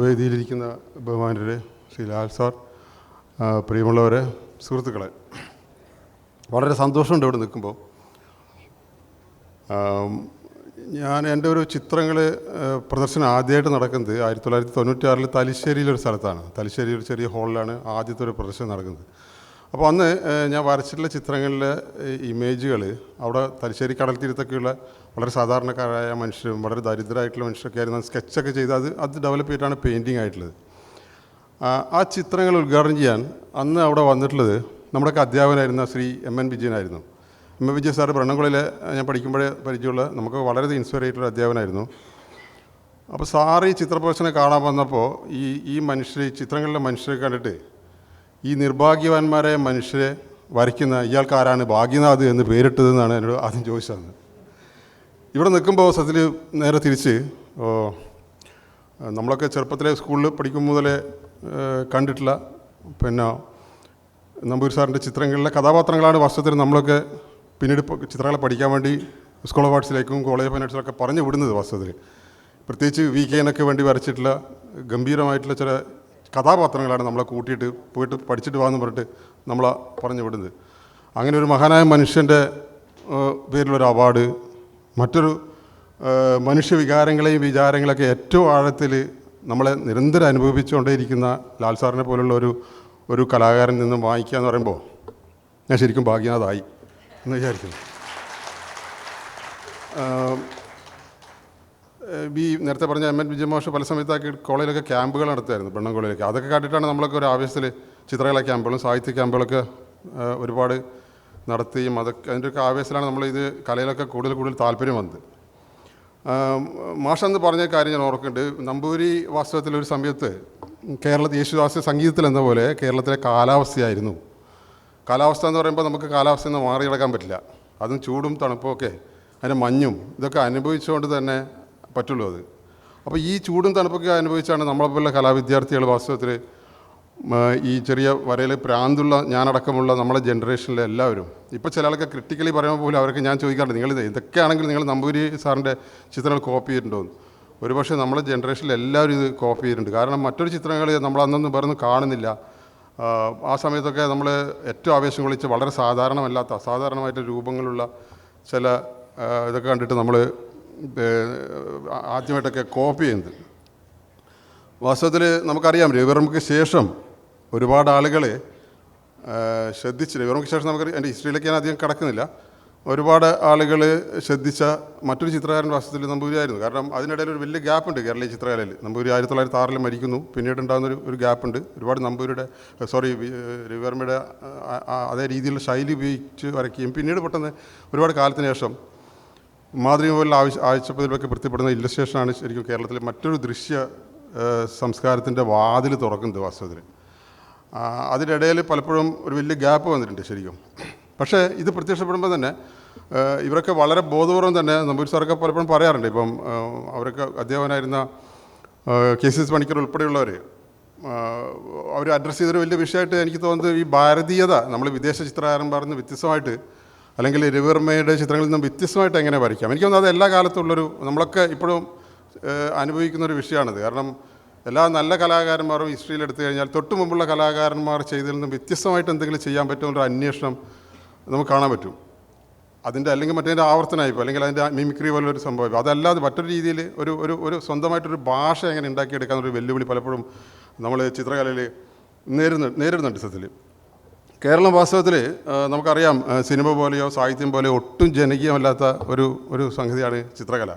വേദിയിലിരിക്കുന്ന ബഹുമാനരെ ശ്രീ ലാൽ സാർ പ്രിയമുള്ളവരെ സുഹൃത്തുക്കളെ വളരെ സന്തോഷമുണ്ട് ഇവിടെ നിൽക്കുമ്പോൾ. ഞാൻ എന്റെ ഒരു ചിത്രങ്ങൾ പ്രദർശനം ആദ്യമായിട്ട് നടക്കുന്നത് ആയിരത്തി തൊള്ളായിരത്തി തൊണ്ണൂറ്റി ആറിൽ തലശ്ശേരിയിലൊരു സ്ഥലത്താണ്. തലശ്ശേരി ഒരു ചെറിയ ഹാളിലാണ് ആദ്യത്തെ ഒരു പ്രദർശനം നടക്കുന്നത്. അപ്പോൾ അന്ന് ഞാൻ വരച്ചിട്ടുള്ള ചിത്രങ്ങളിലെ ഇമേജുകൾ അവിടെ തലശ്ശേരി കടൽ തീരത്തൊക്കെയുള്ള വളരെ സാധാരണക്കാരായ മനുഷ്യരും വളരെ ദരിദ്രമായിട്ടുള്ള മനുഷ്യരൊക്കെ ആയിരുന്നു. സ്കെച്ചൊക്കെ ചെയ്ത് അത് അത് ഡെവലപ്പ് ചെയ്തിട്ടാണ് പെയിന്റിങ് ആയിട്ടുള്ളത്. ആ, ചിത്രങ്ങൾ ഉദ്ഘാടനം ചെയ്യാൻ അന്ന് അവിടെ വന്നിട്ടുള്ളത് നമ്മുടെയൊക്കെ അധ്യാപകനായിരുന്ന ശ്രീ എം എൻ വിജയനായിരുന്നു. എം എൻ വിജയൻ സാറ് ബ്രണ്ണംകുളയിൽ ഞാൻ പഠിക്കുമ്പോഴേ പരിചയമുള്ള നമുക്ക് വളരെ ഇൻസ്പയർ ആയിട്ടുള്ള അധ്യാപകനായിരുന്നു. അപ്പോൾ സാറ് ഈ ചിത്രപ്രദർശനം കാണാൻ വന്നപ്പോൾ ഈ ഈ മനുഷ്യർ ചിത്രങ്ങളിലെ മനുഷ്യരെ കണ്ടിട്ട് ഈ നിർഭാഗ്യവാന്മാരെ മനുഷ്യരെ വരയ്ക്കുന്ന ഇയാൾക്ക് ആരാണ് ഭാഗ്യനാഥ് എന്ന് പേരിട്ടതെന്നാണ് എന്നോട് ആദ്യം ചോദിച്ചത്. ഇവിടെ നിൽക്കുമ്പോൾ സത്യത്തിൽ നേരെ തിരിച്ച് നമ്മളൊക്കെ ചെറുപ്പത്തിലെ സ്കൂളിൽ പഠിക്കും മുതലേ കണ്ടിട്ടുള്ള പിന്നെ നമ്പൂരി സാറിന്റെ ചിത്രങ്ങളിലെ കഥാപാത്രങ്ങളാണ് വാസ്തവത്തിൽ നമ്മളൊക്കെ പിന്നീട് ചിത്രങ്ങളെ പഠിക്കാൻ വേണ്ടി സ്കൂൾ ഓഫ് ആർട്സിലേക്കും കോളേജ് ഓഫ് ആർട്സിലൊക്കെ പറഞ്ഞു വിടുന്നത് വാസ്തവത്തിൽ. പ്രത്യേകിച്ച് വി കെനൊക്കെ വേണ്ടി വരച്ചിട്ടുള്ള ഗംഭീരമായിട്ടുള്ള ചില കഥാപാത്രങ്ങളാണ് നമ്മളെ കൂട്ടിയിട്ട് പോയിട്ട് പഠിച്ചിട്ട് വാന്ന് പറഞ്ഞിട്ട് നമ്മളെ പറഞ്ഞു വിടുന്നത്. അങ്ങനെ ഒരു മഹാനായ മനുഷ്യന്റെ പേരിലൊരു അവാർഡ് മറ്റൊരു മനുഷ്യ മനുഷ്യവികാരങ്ങളെയും വിചാരങ്ങളൊക്കെ ഏറ്റവും ആഴത്തിൽ നമ്മളെ നിരന്തരം അനുഭവിച്ചുകൊണ്ടേയിരിക്കുന്ന ലാൽ സാറിനെ പോലുള്ള ഒരു ഒരു കലാകാരൻ നിന്നും വായിക്കുക എന്ന് പറയുമ്പോൾ ഞാൻ ശരിക്കും ഭാഗ്യനാഥായി എന്ന് വിചാരിക്കുന്നു. ഈ നേരത്തെ പറഞ്ഞ എം. എൻ. വിജയമാഷ് പല സമയത്താക്കി കോളേജിലൊക്കെ ക്യാമ്പുകൾ നടത്തുമായിരുന്നു പെണ്ണൻ കോളേജിലൊക്കെ. അതൊക്കെ കണ്ടിട്ടാണ് നമ്മളൊക്കെ ഒരു ആവേശത്തിൽ ചിത്രകല ക്യാമ്പുകളും സാഹിത്യ ക്യാമ്പുകളൊക്കെ ഒരുപാട് നടത്തുകയും അതൊക്കെ അതിന്റെ ഒക്കെ ആവേശത്തിലാണ് നമ്മൾ ഇത് കലയിലൊക്കെ കൂടുതൽ കൂടുതൽ താല്പര്യം വന്നത്. മാഷെന്ന് പറഞ്ഞ കാര്യം ഞാൻ ഓർക്കുന്നുണ്ട്. നമ്പൂരി വാസ്തവത്തിൽ ഒരു സമയത്ത് കേരളത്തിൽ യേശുദാസ് സംഗീതത്തിൽ എന്ന പോലെ കേരളത്തിലെ കാലാവസ്ഥയായിരുന്നു. കാലാവസ്ഥ എന്ന് പറയുമ്പോൾ നമുക്ക് കാലാവസ്ഥയിൽ നിന്ന് മാറി കിടക്കാൻ പറ്റില്ല. അതും ചൂടും തണുപ്പും ഒക്കെ അതിന്റെ മഞ്ഞും ഇതൊക്കെ അനുഭവിച്ചുകൊണ്ട് തന്നെ പറ്റുള്ളൂ അത്. അപ്പോൾ ഈ ചൂടും തണുപ്പൊക്കെ അനുഭവിച്ചാണ് നമ്മളെപ്പോലുള്ള കലാവിദ്യാർത്ഥികൾ വാസ്തവത്തിൽ ഈ ചെറിയ വരയിൽ പ്രാന്തുള്ള ഞാനടക്കമുള്ള നമ്മളെ ജനറേഷനിലെ എല്ലാവരും. ഇപ്പോൾ ചില ആൾക്കാർ ക്രിട്ടിക്കലി പറയുമ്പോൾ പോലും അവർക്ക് ഞാൻ ചോദിക്കാറുണ്ട് നിങ്ങൾ ഇതൊക്കെ ആണെങ്കിൽ നിങ്ങൾ നമ്പൂരി സാറിന്റെ ചിത്രങ്ങൾ കോപ്പി ചെയ്തിട്ടുണ്ടോ? എന്ന്. ഒരുപക്ഷെ നമ്മളെ ജനറേഷനിൽ എല്ലാവരും ഇത് കോപ്പി ചെയ്തിട്ടുണ്ട്. കാരണം മറ്റൊരു ചിത്രങ്ങൾ നമ്മൾ അന്നൊന്നും പറഞ്ഞു കാണുന്നില്ല. ആ സമയത്തൊക്കെ നമ്മൾ ഏറ്റവും ആവേശം കൊള്ളിച്ച് വളരെ സാധാരണമല്ലാത്ത അസാധാരണമായിട്ട് രൂപങ്ങളുള്ള ചില ഇതൊക്കെ കണ്ടിട്ട് നമ്മൾ ആദ്യമായിട്ടൊക്കെ കോപ്പി ചെയ്യുന്നത്. വാസ്തവത്തിൽ നമുക്കറിയാം രവിവർമ്മയ്ക്ക് ശേഷം ഒരുപാട് ആളുകൾ ശ്രദ്ധിച്ച് രവിവർമ്മയ്ക്ക് ശേഷം നമുക്ക് എന്റെ ഹിസ്റ്ററിയിലേക്ക് ഞാൻ അധികം കിടക്കുന്നില്ല. ഒരുപാട് ആളുകൾ ശ്രദ്ധിച്ച മറ്റൊരു ചിത്രകാരൻ വാസ്തവത്തിൽ നമ്പൂരിയായിരുന്നു കാരണം അതിനിടയിൽ ഒരു വലിയ ഗ്യാപ്പ് ഉണ്ട് കേരളീയ ചിത്രകലയിൽ നമ്പൂരി ആയിരത്തി തൊള്ളായിരത്തി ആറിൽ മരിക്കുന്നു. പിന്നീട് ഉണ്ടാകുന്ന ഒരു ഒരു ഗ്യാപ്പ് ഉണ്ട് ഒരുപാട് നമ്പൂരിയുടെ സോറി രവിവർമ്മയുടെ അതേ രീതിയിലുള്ള ശൈലി ഉപയോഗിച്ച് വരയ്ക്കുകയും പിന്നീട് പെട്ടെന്ന് ഒരുപാട് കാലത്തിന് ശേഷം മാതൃക പോലെ ആവശ്യ ആഴ്ചപ്പതിലൊക്കെ വൃത്തിപ്പെടുന്ന ഇല്ലസ്ട്രേഷനാണ് ശരിക്കും കേരളത്തിലെ മറ്റൊരു ദൃശ്യ സംസ്കാരത്തിന്റെ വാതിൽ തുറക്കുന്നത് വാസ്തവത്തിൽ. അതിനിടയിൽ പലപ്പോഴും ഒരു വലിയ ഗ്യാപ്പ് വന്നിട്ടുണ്ട് ശരിക്കും. പക്ഷേ ഇത് പ്രത്യക്ഷപ്പെടുമ്പോൾ തന്നെ ഇവരൊക്കെ വളരെ ബോധപൂർവം തന്നെ നമ്പൂരി സാറൊക്കെ പലപ്പോഴും പറയാറുണ്ട്. ഇപ്പം അവരൊക്കെ അധ്യാപകനായിരുന്ന കെ സി എസ് പണിക്കർ ഉൾപ്പെടെയുള്ളവർ അവർ അഡ്രസ്സ് ചെയ്തൊരു വലിയ വിഷയമായിട്ട് എനിക്ക് തോന്നുന്നത് ഈ ഭാരതീയത നമ്മൾ വിദേശ ചിത്രകാരന്മാർ നിന്ന് വ്യത്യസ്തമായിട്ട് അല്ലെങ്കിൽ രവിവർമ്മയുടെ ചിത്രങ്ങളിൽ നിന്നും വ്യത്യസ്തമായിട്ട് എങ്ങനെ വരയ്ക്കാം? എനിക്ക് തോന്നുന്നത് അത് എല്ലാ കാലത്തുള്ളൊരു നമ്മളൊക്കെ ഇപ്പോഴും അനുഭവിക്കുന്ന ഒരു വിഷയമാണിത്. കാരണം എല്ലാ നല്ല കലാകാരന്മാരും ഹിസ്റ്ററിയിൽ എടുത്തു കഴിഞ്ഞാൽ തൊട്ട് മുമ്പുള്ള കലാകാരന്മാർ ചെയ്തതിൽ നിന്നും വ്യത്യസ്തമായിട്ട് എന്തെങ്കിലും ചെയ്യാൻ പറ്റുമെന്നൊരു അന്വേഷണം നമുക്ക് കാണാൻ പറ്റും. അതിന്റെ അല്ലെങ്കിൽ മറ്റേ ആവർത്തനമായിപ്പോൾ അല്ലെങ്കിൽ അതിന്റെ മിമിക്രി പോലെ ഒരു സംഭവം അതല്ലാതെ മറ്റൊരു രീതിയിൽ ഒരു ഒരു ഒരു സ്വന്തമായിട്ടൊരു ഭാഷ എങ്ങനെ ഉണ്ടാക്കിയെടുക്കാൻ ഒരു വെല്ലുവിളി പലപ്പോഴും നമ്മൾ ചിത്രകലയിൽ നേരിടുന്നു നേരിടുന്നുണ്ട് സത്യത്തിൽ. കേരളം വാസ്തവത്തിൽ നമുക്കറിയാം സിനിമ പോലെയോ സാഹിത്യം പോലെയോ ഒട്ടും ജനകീയമല്ലാത്ത ഒരു ഒരു സംഗതിയാണ് ചിത്രകല.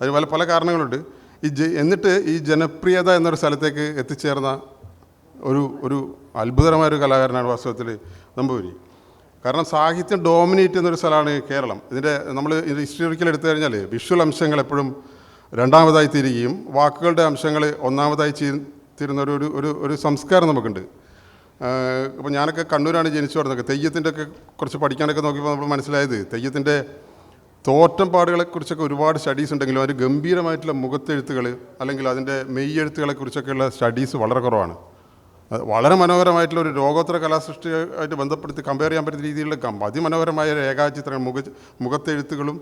അതിന് പല പല കാരണങ്ങളുണ്ട്. ഈ ജ എന്നിട്ട് ഈ ജനപ്രിയത എന്നൊരു സ്ഥലത്തേക്ക് എത്തിച്ചേർന്ന ഒരു ഒരു അത്ഭുതകരമായ ഒരു കലാകാരനാണ് വാസ്തവത്തിൽ നമ്പൂരി കാരണം സാഹിത്യം ഡോമിനേറ്റ് ചെയ്യുന്നൊരു സ്ഥലമാണ് കേരളം. ഇതിന്റെ നമ്മൾ ഹിസ്റ്റോറിക്കൽ എടുത്തു കഴിഞ്ഞാൽ വിഷ്വൽ അംശങ്ങൾ എപ്പോഴും രണ്ടാമതായി തീരുകയും വാക്കുകളുടെ അംശങ്ങൾ ഒന്നാമതായി തീരുന്ന ഒരു- ഒരു ഒരു സംസ്കാരം നമുക്കുണ്ട്. അപ്പോൾ ഞാനൊക്കെ കണ്ണൂരാണ് ജനിച്ചു പറഞ്ഞത് തെയ്യത്തിന്റെ ഒക്കെ കുറച്ച് പഠിക്കാനൊക്കെ നോക്കിയപ്പോൾ നമ്മൾ മനസ്സിലായത് തെയ്യത്തിന്റെ തോറ്റം പാടുകളെക്കുറിച്ചൊക്കെ ഒരുപാട് സ്റ്റഡീസ് ഉണ്ടെങ്കിലും അതിന് ഗംഭീരമായിട്ടുള്ള മുഖത്തെഴുത്തുകൾ അല്ലെങ്കിൽ അതിന്റെ മെയ്യെഴുത്തുകളെക്കുറിച്ചൊക്കെയുള്ള സ്റ്റഡീസ് വളരെ കുറവാണ്. വളരെ മനോഹരമായിട്ടുള്ള ഒരു ലോകോത്തര കലാസൃഷ്ടിയായിട്ട് ബന്ധപ്പെടുത്തി കമ്പയർ ചെയ്യാൻ പറ്റുന്ന രീതിയിലുള്ള അതിമനോഹരമായ രേഖാചിത്രങ്ങൾ മുഖ മുഖത്തെഴുത്തുകളും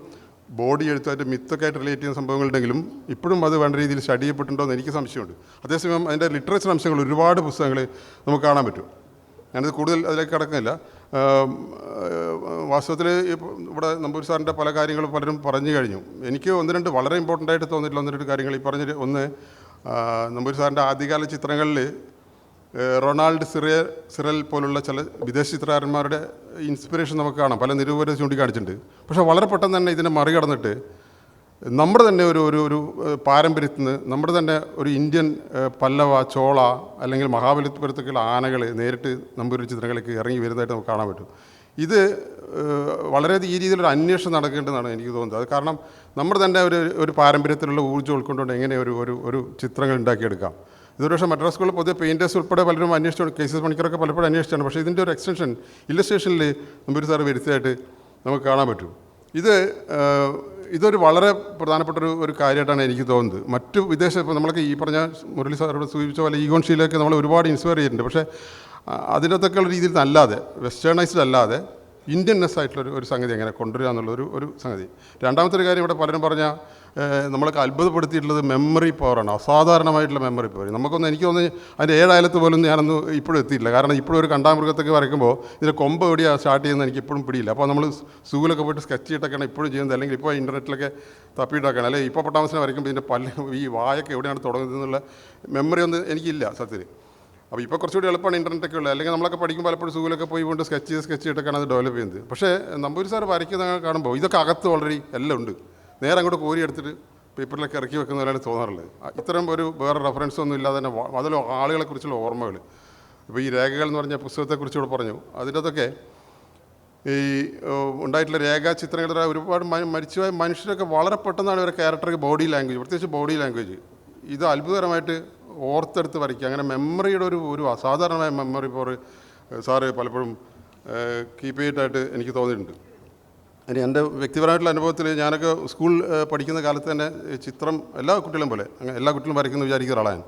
ബോഡി എഴുത്തുമായിട്ട് മിത്തൊക്കെ ആയിട്ട് റിലേറ്റ് ചെയ്യുന്ന സംഭവങ്ങളുണ്ടെങ്കിലും ഇപ്പോഴും അത് വേണ്ട രീതിയിൽ സ്റ്റഡി ചെയ്യപ്പെട്ടുണ്ടോ എന്ന് എനിക്ക് സംശയമുണ്ട്. അതേസമയം അതിന്റെ ലിറ്ററേച്ചർ അംശങ്ങൾ ഒരുപാട് പുസ്തകങ്ങൾ നമുക്ക് കാണാൻ പറ്റും. ഞാനത് കൂടുതൽ അതിലേക്ക് കടക്കുന്നില്ല. വാസ്തവത്തിൽ ഇവിടെ നമ്പൂരി സാറിന്റെ പല കാര്യങ്ങളും പലരും പറഞ്ഞു കഴിഞ്ഞു. എനിക്ക് ഒന്ന് രണ്ട് വളരെ ഇമ്പോർട്ടന്റ് ആയിട്ട് തോന്നിയിട്ടുള്ള ഒന്ന് രണ്ട് കാര്യങ്ങൾ ഈ പറഞ്ഞ ഒന്ന് നമ്പൂർ സാറിന്റെ ആദ്യകാല ചിത്രങ്ങളിൽ റൊണാൾഡ് സിറിയ സിറൽ പോലുള്ള ചില വിദേശ ചിത്രകാരന്മാരുടെ ഇൻസ്പിറേഷൻ നമുക്ക് കാണാം. പല നിരൂപരെ ചൂണ്ടിക്കാണിച്ചിട്ടുണ്ട്. പക്ഷേ വളരെ പെട്ടെന്ന് തന്നെ ഇതിനെ മറികടന്നിട്ട് നമ്മുടെ തന്നെ ഒരു ഒരു ഒരു പാരമ്പര്യത്തിൽ നിന്ന് നമ്മുടെ തന്നെ ഒരു ഇന്ത്യൻ പല്ലവ ചോള അല്ലെങ്കിൽ മഹാബലിപുരത്തേക്കുള്ള ആനകൾ നേരിട്ട് നമ്പൂരി ചിത്രങ്ങളിലേക്ക് ഇറങ്ങി വരുന്നതായിട്ട് നമുക്ക് കാണാൻ പറ്റും. ഇത് വളരെ ഈ രീതിയിലൊരു അന്വേഷണം നടക്കേണ്ടതെന്നാണ് എനിക്ക് തോന്നുന്നത്. അത് കാരണം നമ്മുടെ തന്നെ ഒരു ഒരു പാരമ്പര്യത്തിലുള്ള ഊർജം ഉൾക്കൊണ്ടുകൊണ്ട് എങ്ങനെ ഒരു ഒരു ഒരു ചിത്രങ്ങൾ ഉണ്ടാക്കിയെടുക്കാം. ഇതൊരു പക്ഷേ മദ്രാസ് സ്കൂളിൽ പൊതുവെ പെയിന്റേഴ്സ് ഉൾപ്പെടെ പലരും അന്വേഷിച്ചു കേസസ് പണിക്കറൊക്കെ പലപ്പോഴും അന്വേഷിച്ചാണ്. പക്ഷേ ഇതിന്റെ ഒരു എക്സ്റ്റൻഷൻ ഇല്ലസ്ട്രേഷനിൽ നമ്പൂരി സാർ വരുത്തിയായിട്ട് നമുക്ക് കാണാൻ പറ്റും. ഇത് ഇതൊരു വളരെ പ്രധാനപ്പെട്ട ഒരു ഒരു കാര്യമായിട്ടാണ് എനിക്ക് തോന്നുന്നത്. മറ്റു വിദേശ ഇപ്പോൾ നമ്മളൊക്കെ ഈ പറഞ്ഞ മുരളി സാറോട് സൂചിപ്പിച്ച പോലെ ഈഗോൺഷിയിലൊക്കെ നമ്മൾ ഒരുപാട് ഇൻസ്പയർ ചെയ്തിട്ടുണ്ട്. പക്ഷേ അതിനകത്തൊക്കെ ഉള്ള രീതിയിൽ അല്ലാതെ വെസ്റ്റേണൈസ്ഡ് അല്ലാതെ ഇന്ത്യൻനെസ് ആയിട്ടുള്ള ഒരു സംഗതി എങ്ങനെ കൊണ്ടുവരിക എന്നുള്ളൊരു ഒരു ഒരു സംഗതി. രണ്ടാമത്തെ ഒരു കാര്യം ഇവിടെ പലരും പറഞ്ഞ നമ്മളൊക്കെ അത്ഭുതപ്പെടുത്തിയിട്ടുള്ളത് മെമ്മറി പവറാണ് അസാധാരണമായിട്ടുള്ള മെമ്മറി പവർ നമുക്കൊന്ന് എനിക്ക് തോന്നുന്നു അതിന്റെ ഏഴായാലത്ത് പോലും ഞാനൊന്ന് ഇപ്പോഴും എത്തിയില്ല കാരണം ഇപ്പോഴും ഒരു കണ്ടാമൃഗത്തൊക്കെ വരയ്ക്കുമ്പോൾ ഇതിന്റെ കൊമ്പ് എവിടെയാണ് സ്റ്റാർട്ട് ചെയ്യുന്നത് എനിക്ക് ഇപ്പോഴും പിടിയില്ല. അപ്പോൾ നമ്മൾ സൂവിലൊക്കെ പോയിട്ട് സ്കെച്ച് ചെയ്തിട്ടൊക്കെയാണ് ഇപ്പോഴും ചെയ്യുന്നത്. അല്ലെങ്കിൽ ഇപ്പോൾ ഇന്റർനെറ്റിലൊക്കെ തപ്പിയിട്ടൊക്കെയാണ്. അല്ലെങ്കിൽ ഇപ്പോൾ പട്ടാമസിനെ വരയ്ക്കുമ്പോൾ ഇതിന്റെ പല്ല് ഈ വായൊക്കെ എവിടെയാണ് തുടങ്ങുന്നത് എന്നുള്ള മെമ്മറി ഒന്നും എനിക്കില്ല സത്യത്തിൽ. അപ്പോൾ ഇപ്പോൾ കുറച്ചുകൂടി എളുപ്പമാണ് ഇന്റർനെറ്റൊക്കെ ഉള്ളത്. അല്ലെങ്കിൽ നമ്മളൊക്കെ പഠിക്കുമ്പോൾ പലപ്പോഴും സ്കൂളൊക്കെ പോയി കൊണ്ട് സ്കെച്ച് ചെയ്ത് സ്കെച്ച് ചെയ്തിട്ടൊക്കെയാണ് അത് ഡെവലപ്പ് ചെയ്യുന്നത്. പക്ഷേ നമ്പൂരി സാർ വരയ്ക്കുന്ന കാണുമ്പോൾ ഇതൊക്കെ അകത്ത് ഓൾറെഡി എല്ലാം ഉണ്ട്. നേരെ അങ്ങോട്ട് കോരി എടുത്തിട്ട് പേപ്പറിലൊക്കെ ഇറക്കി വെക്കുന്ന പോലെയാണ് തോന്നാറുള്ളത് ഇത്തരം ഒരു വേറെ റെഫറൻസ് ഒന്നും ഇല്ലാതെ തന്നെ അതിൽ ആളുകളെക്കുറിച്ചുള്ള ഓർമ്മകൾ. ഇപ്പോൾ ഈ രേഖകൾ എന്ന് പറഞ്ഞ പുസ്തകത്തെക്കുറിച്ച് ഇവിടെ പറഞ്ഞു. അതിന്റെ അതൊക്കെ ഈ ഉണ്ടായിട്ടുള്ള രേഖാചിത്രങ്ങളുടെ ഒരുപാട് മരിച്ചുപോയ മനുഷ്യരൊക്കെ വളരെ പെട്ടെന്നാണ് ഇവരുടെ ക്യാരക്ടർക്ക് ബോഡി ലാംഗ്വേജ് പ്രത്യേകിച്ച് ബോഡി ലാംഗ്വേജ് ഇത് അത്ഭുതകരമായിട്ട് ഓർത്തെടുത്ത് വരയ്ക്കുക. അങ്ങനെ മെമ്മറിയുടെ ഒരു ഒരു അസാധാരണമായ മെമ്മറി ഇപ്പോൾ സാറ് പലപ്പോഴും കീപ്പ് ചെയ്തിട്ടായിട്ട് എനിക്ക് തോന്നിയിട്ടുണ്ട്. ഇനി എന്റെ വ്യക്തിപരമായിട്ടുള്ള അനുഭവത്തിൽ ഞാനൊക്കെ സ്കൂൾ പഠിക്കുന്ന കാലത്ത് തന്നെ ചിത്രം എല്ലാ കുട്ടികളും പോലെ എല്ലാ കുട്ടികളും വരയ്ക്കുന്ന വിചാരിക്കുന്ന ഒരാളാണ്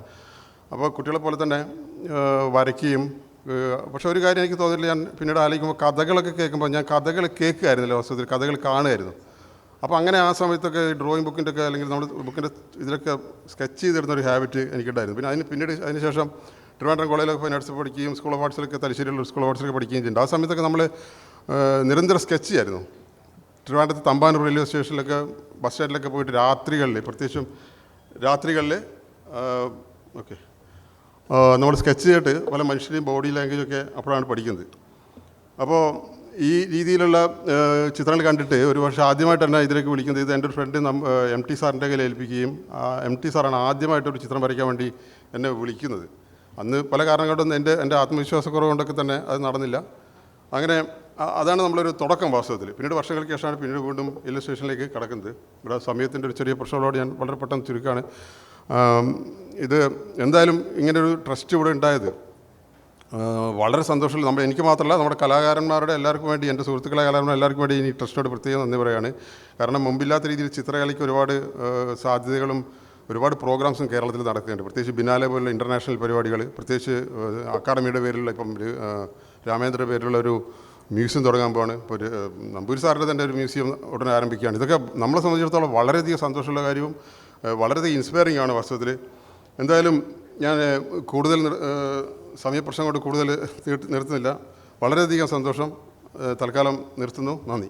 അപ്പോൾ കുട്ടികളെ പോലെ തന്നെ വരയ്ക്കുകയും പക്ഷേ ഒരു കാര്യം എനിക്ക് തോന്നിയില്ല ഞാൻ പിന്നീട് ആലോചിക്കുമ്പോൾ കഥകളൊക്കെ കേൾക്കുമ്പോൾ ഞാൻ കഥകൾ കേൾക്കുമായിരുന്നില്ല വാസ്തവത്തിൽ കഥകൾ കാണുമായിരുന്നു. അപ്പോൾ അങ്ങനെ ആ സമയത്തൊക്കെ ഡ്രോയിങ് ബുക്കിന്റെ ഒക്കെ അല്ലെങ്കിൽ നമ്മൾ ബുക്കിന്റെ ഇതിലൊക്കെ സ്കെച്ച് ചെയ്തിരുന്ന ഒരു ഹാബിറ്റ് എനിക്കുണ്ടായിരുന്നു. പിന്നെ അതിന് പിന്നീട് അതിന് ശേഷം ട്രിവാൻഡ്രം കോളേജിലൊക്കെ പോയി ആർട്സ് പഠിക്കുകയും സ്കൂൾ ഓഫ് ആർട്സിലൊക്കെ തലശ്ശേരിയിലുള്ള സ്കൂൾ ഓഫ് ആർട്സിലൊക്കെ പഠിക്കുകയും ചെയ്യുന്നുണ്ട്. ആ സമയത്തൊക്കെ നമ്മൾ നിരന്തര സ്കെച്ച് ചെയ്യായിരുന്നു. ട്രിവാൻഡ്രത്ത് തമ്പാനൂർ റെയിൽവേ സ്റ്റേഷനിലൊക്കെ ബസ് സ്റ്റാൻഡിലൊക്കെ പോയിട്ട് രാത്രികളിൽ പ്രത്യേകിച്ചും രാത്രികളിൽ ഓക്കെ. നമ്മൾ സ്കെച്ച് ചെയ്തിട്ട് പല മനുഷ്യരെയും ബോഡി ലാംഗ്വേജൊക്കെ അപ്പോഴാണ് പഠിക്കുന്നത്. അപ്പോൾ ഈ രീതിയിലുള്ള ചിത്രങ്ങൾ കണ്ടിട്ട് ഒരു പക്ഷേ ആദ്യമായിട്ട് തന്നെ ഇതിലേക്ക് വിളിക്കുന്നത് ഇത് എന്റെ ഒരു ഫ്രണ്ട് എം ടി സാറിന്റെ കയ്യിൽ ഏൽപ്പിക്കുകയും എം ടി സാറാണ് ആദ്യമായിട്ട് ഒരു ചിത്രം വരയ്ക്കാൻ വേണ്ടി എന്നെ വിളിക്കുന്നത്. അന്ന് പല കാരണങ്ങൾ എന്റെ എന്റെ ആത്മവിശ്വാസക്കുറവ് കൊണ്ടൊക്കെ തന്നെ അത് നടന്നില്ല. അങ്ങനെ അതാണ് നമ്മളൊരു തുടക്കം വാസ്തവത്തിൽ. പിന്നീട് വർഷങ്ങൾക്ക് ശേഷമാണ് പിന്നീട് വീണ്ടും ഇല്ലസ്ട്രേഷനിലേക്ക് കടക്കുന്നത്. ഇവിടെ സമയത്തിന്റെ ഒരു ചെറിയ പ്രശ്നങ്ങളോട് ഞാൻ വളരെ പെട്ടെന്ന് ചുരുക്കുകയാണ് ഇത് എന്തായാലും ഇങ്ങനൊരു ട്രസ്റ്റ് ഇവിടെ ഉണ്ടായത്. വളരെ സന്തോഷമുള്ള നമ്മൾ എനിക്ക് മാത്രമല്ല നമ്മുടെ കലാകാരന്മാരുടെ എല്ലാവർക്കും വേണ്ടി എന്റെ സുഹൃത്തുക്കളെ കലാകാരന്മാർ എല്ലാവർക്കും വേണ്ടി ഈ ട്രസ്റ്റിനോട് പ്രത്യേകം നന്ദി പറയുകയാണ്. കാരണം മുമ്പില്ലാത്ത രീതിയിൽ ചിത്രകലയ്ക്ക് ഒരുപാട് സാധ്യതകളും ഒരുപാട് പ്രോഗ്രാംസും കേരളത്തിൽ നടക്കുന്നുണ്ട്. പ്രത്യേകിച്ച് ബിനാലെ പോലുള്ള ഇന്റർനാഷണൽ പരിപാടികൾ പ്രത്യേകിച്ച് അക്കാഡമിയുടെ പേരിലുള്ള ഇപ്പം രാമേന്ദ്ര പേരിലുള്ള ഒരു മ്യൂസിയം തുടങ്ങാൻ പോവാണ്. ഒരു നമ്പൂരി സാറിന്റെ തന്നെ ഒരു മ്യൂസിയം ഉടനെ ആരംഭിക്കുകയാണ്. ഇതൊക്കെ നമ്മളെ സംബന്ധിച്ചിടത്തോളം വളരെയധികം സന്തോഷമുള്ള കാര്യവും വളരെയധികം ഇൻസ്പയറിംഗ് ആണ് വാസ്തവത്തിൽ എന്തായാലും ഞാൻ കൂടുതൽ സമയപ്രശ്നം കൊണ്ട് കൂടുതൽ നിർത്തുന്നില്ല. വളരെയധികം സന്തോഷം. തൽക്കാലം നിർത്തുന്നു. നന്ദി.